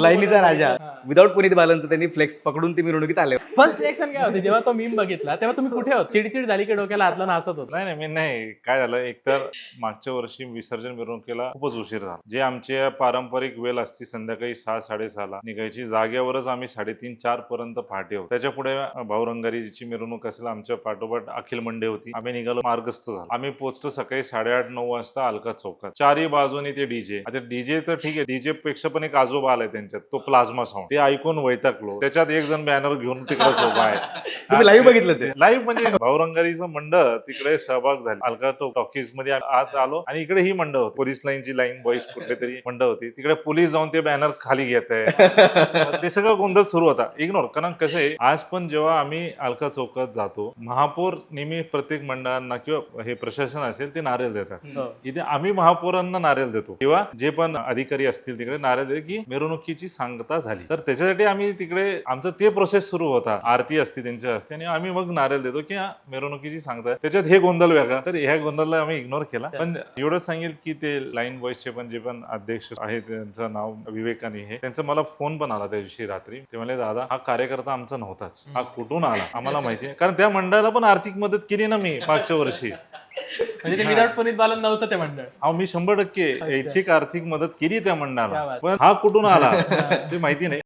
लाईनीचा राजा. Without Puneet बालनचं त्यांनी flex पकडून ती मिरवणुकीत आले. फर्स्ट रिएक्शन काय होते? जेव्हा तो मीम बघितला तेव्हा तुम्ही कुठे होत? चिडचिड झाली की डोक्याला हातला नाचत होत? नाही नाही मी नाही. काय झालं? एकतर मागच्या वर्षी विसर्जन मिरवणुकीला खूपच उशीर झाला. जे आमचे पारंपरिक वेळ असती संध्याकाळी सहा साडेसहाला निघायची जागेवरच आम्ही साडेतीन चार पर्यंत पहाटे होतो. त्याच्या पुढे भाऊ रंगारीची मिरवणूक असेल आमच्या पाठोपाठ अखिल मंडे होती. आम्ही निघालो मार्गस्थ झालो. आम्ही पोहोचलो सकाळी साडेआठ नऊ वाजता अलका चौकात. चारही बाजूनी ते डीजे. आता डीजे तर ठीक आहे डीजे पेक्षा पण एक आजोबा आलाय त्यांच्यात. तो प्लाझ्मा साऊंड ते ऐकून वैतागलो. त्याच्यात एक जण बॅनर घेऊन तिकडे सोबा आहे. तुम्ही लाईव्ह बघितलं ते? लाईव्ह म्हणजे भाऊरंगारीचं मंडळ तिकडे सहभाग झाला. अलका तो टॉकीजमध्ये आत आलो आणि इकडे ही मंडळ होती. पोलीस लाईनची लाईन बॉईज कुठले तरी मंडळ होती. तिकडे पोलीस जाऊन ते बॅनर खाली घेत आहे. ते सगळं गोंधळ सुरू होता. इग्नोर कारण कसं आहे आज पण जेव्हा आम्ही अलका चौकात जातो महापौर नेहमी प्रत्येक मंडळांना किंवा हे प्रशासन असेल ते नारेल देतात. हो. इथे आम्ही महापौरांना नारेल देतो. किंवा जे पण अधिकारी असतील तिकडे नारेल देतो की मिरवणुकीची सांगता झाली. तर त्याच्यासाठी आम्ही तिकडे आमचं ते प्रोसेस सुरू होता. आरती असते त्यांच्या असते आणि आम्ही मग नारेल देतो की हा, मिरवणुकीची सांगता आहे. त्याच्यात हे गोंधळ वेगळा. तर ह्या गोंधळला आम्ही इग्नोर केला. पण एवढंच सांगेल की ते लाईन बॉईजचे पण जे पण अध्यक्ष आहे त्यांचं नाव विवेकानी हे त्यांचा मला फोन पण आला त्या दिवशी रात्री. ते म्हणले दादा हा कार्यकर्ता आमचा नव्हताच. हा कुठून आला? आम्हाला माहिती आहे कारण त्या मंडळाला पण आर्थिक मदत केली ना मी मागच्या वर्षी. म्हणजे ते विराट पुनीत बालन नव्हतं ते मंडळ. अहो मी शंभर टक्के ऐच्छिक आर्थिक मदत केली त्या मंडळाला. पण हा कुठून आला? ते माहिती नाही.